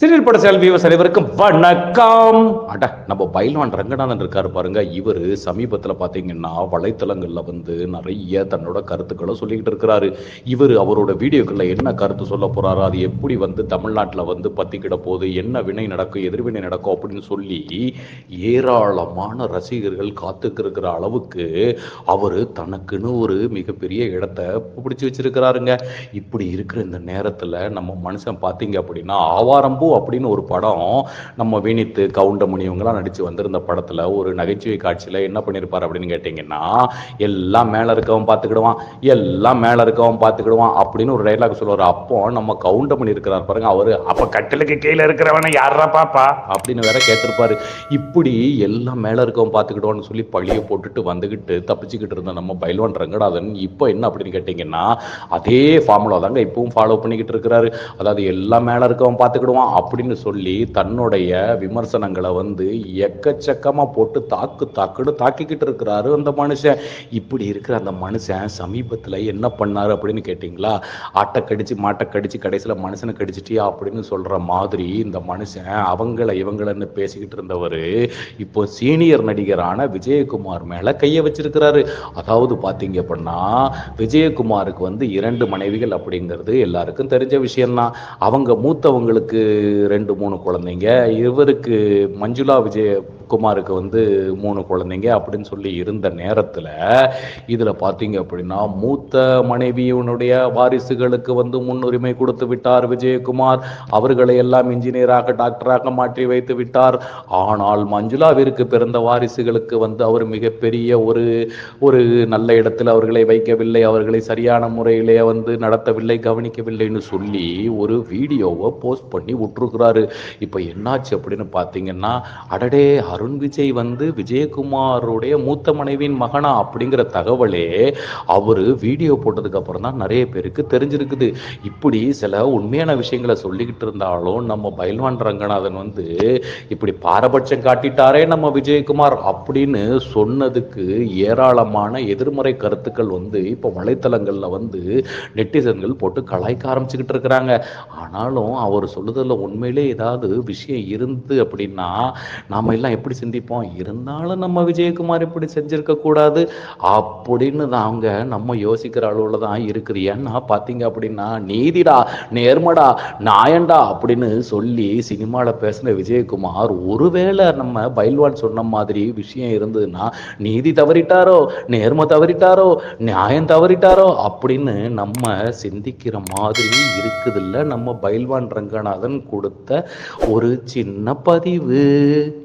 Serial பட செயல் viewers அனைவருக்கும் வணக்கம். அட நம்ம பைல்வான் ரங்கநாதன் இருக்காரு பாருங்க. இவர் சமீபத்தில் பார்த்தீங்கன்னா வலைத்தளங்களில் வந்து நிறைய தன்னோட கருத்துக்களை சொல்லிக்கிட்டு இருக்கிறாரு. இவர் அவரோட வீடியோக்களில் என்ன கருத்து சொல்ல போறாரு அது எப்படி வந்து தமிழ்நாட்டில் வந்து பத்திக்கிட போது என்ன வினை நடக்கும் எதிர்வினை நடக்கும் அப்படின்னு சொல்லி ஏராளமான ரசிகர்கள் காத்துக்கிருக்கிற அளவுக்கு அவர் தனக்குன்னு ஒரு மிகப்பெரிய இடத்த பிடிச்சி வச்சிருக்கிறாருங்க. இப்படி இருக்கிற இந்த நேரத்தில் நம்ம மனுஷன் பார்த்தீங்க அப்படின்னா ஆவாரம்பூ அப்படின்னு ஒரு படம் நம்ம வினித்து கவுண்டமணி இவங்கெல்லாம் நடித்து வந்திருந்த படத்தில் ஒரு நகைச்சுவை காட்சியில் என்ன பண்ணியிருப்பார் அப்படின்னு கேட்டிங்கன்னா எல்லாம் மேலே இருக்கவன் பார்த்துக்கிடுவான் எல்லாம் மேலே இருக்கவன் பார்த்துக்கிடுவான் அப்படின்னு ஒரு டைலாக் சொல்லுவார். அப்போ நம்ம கவுண்டமணி இருக்கிறார் பாருங்க அவர் அப்போ கட்டிலுக்கு கீழே இருக்கிறவனை யாரா பாப்பா? அப்படின்னு வேற கேட்டிருப்பாரு. இப்படி எல்லாம் மேலே இருக்கவன் பார்த்துக்கிடுவான்னு சொல்லி பழியை போட்டுட்டு வந்துக்கிட்டு தப்பிச்சுக்கிட்டு இருந்த நம்ம பைல்வான் ரங்கநாதன் இப்போ என்ன அப்படின்னு கேட்டிங்கன்னா அதே ஃபார்முலா தாங்க இப்பவும் ஃபாலோ பண்ணிக்கிட்டு இருக்கிறாரு. அதாவது எல்லாம் மேலே இருக்கவன் பார்த்துக்கிடுவான் அப்படின்னு சொல்லி தன்னுடைய விமர்சனங்களை வந்து எக்கச்சக்கமாக போட்டு தாக்கு தாக்குன்னு தாக்கிக்கிட்டு இருக்கிறாரு அந்த மனுஷன். இப்படி இருக்கிற அந்த மனுஷன் சமீபத்தில் என்ன பண்ணாரு அப்படின்னு கேட்டிங்களா? ஆட்டை கடிச்சு மாட்டை கடிச்சு கடைசியில் மனுஷனை கடிச்சிட்டியா அப்படின்னு சொல்கிற மாதிரி இந்த மனுஷன் அவங்கள இவங்களன்னு பேசிக்கிட்டு இருந்தவர் இப்போ சீனியர் நடிகரான விஜயகுமார் மேலே கையை வச்சிருக்கிறாரு. அதாவது பார்த்தீங்க அப்படின்னா விஜயகுமாருக்கு வந்து இரண்டு மனைவிகள் அப்படிங்கிறது எல்லாருக்கும் தெரிஞ்ச விஷயம்தான். அவங்க மூத்தவங்களுக்கு ரெண்டு மூணு குழந்தைங்க. இவருக்கு மஞ்சுளா குமாருக்கு வந்து மூணு குழந்தைங்க அப்படின்னு சொல்லி இருந்த நேரத்தில் இதில் பார்த்தீங்க அப்படின்னா மூத்த மனைவியினுடைய வாரிசுகளுக்கு வந்து முன்னுரிமை கொடுத்து விட்டார் விஜயகுமார். அவர்களை எல்லாம் இன்ஜினியராக டாக்டராக மாற்றி வைத்து விட்டார். ஆனால் மஞ்சுளாவிற்கு பிறந்த வாரிசுகளுக்கு வந்து அவர் மிகப்பெரிய ஒரு ஒரு நல்ல இடத்தில் அவர்களை வைக்கவில்லை. அவர்களை சரியான முறையிலே வந்து நடத்தவில்லை கவனிக்கவில்லைன்னு சொல்லி ஒரு வீடியோவை போஸ்ட் பண்ணி விட்டுருக்கிறாரு. இப்போ என்னாச்சு அப்படின்னு பார்த்தீங்கன்னா அடடே அருண் விஜய் வந்து விஜயகுமாருடைய மூத்த மனைவியின் மகனா அப்படிங்கிற தகவலே அவர் வீடியோ போட்டதுக்கு அப்புறம் தான் நிறைய பேருக்கு தெரிஞ்சிருக்குது. இப்படி சில உண்மையான விஷயங்களை சொல்லிக்கிட்டு இருந்தாலும் நம்ம பைல்வான் ரங்கநாதன் வந்து இப்படி பாரபட்சம் காட்டிட்டாரே நம்ம விஜயகுமார் அப்படின்னு சொன்னதுக்கு ஏராளமான எதிர்மறை கருத்துக்கள் வந்து இப்போ வலைத்தளங்கள்ல வந்து நெட்டிசன்கள் போட்டு கலாய்க்க ஆரம்பிச்சுக்கிட்டு இருக்கிறாங்க. ஆனாலும் அவர் சொல்லுதலில் உண்மையிலே ஏதாவது விஷயம் இருந்து அப்படின்னா நாம எல்லாம் எப்படி சிந்திப்போம். இருந்தாலும் நம்ம விஜயகுமார் இப்படி செஞ்சிருக்க கூடாது. அப்படின்னு தாங்க நம்ம யோசிக்கிற அளவுல தான் இருக்குது. ஏன்னா பார்த்தீங்க அப்படின்னா நீதிடா நேர்மடா நாயண்டா அப்படின்னு சொல்லி சினிமாவில் பேசின விஜயகுமார் ஒருவேளை நம்ம பைல்வான் சொன்ன மாதிரி விஷயம் இருந்ததுன்னா நீதி தவறிட்டாரோ நேர்மை தவறிட்டாரோ நியாயம் தவறிட்டாரோ அப்படின்னு நம்ம சிந்திக்கிற மாதிரி இருக்குதுல்ல நம்ம பைல்வான் ரங்கநாதன் கொடுத்த ஒரு சின்ன பதிவு.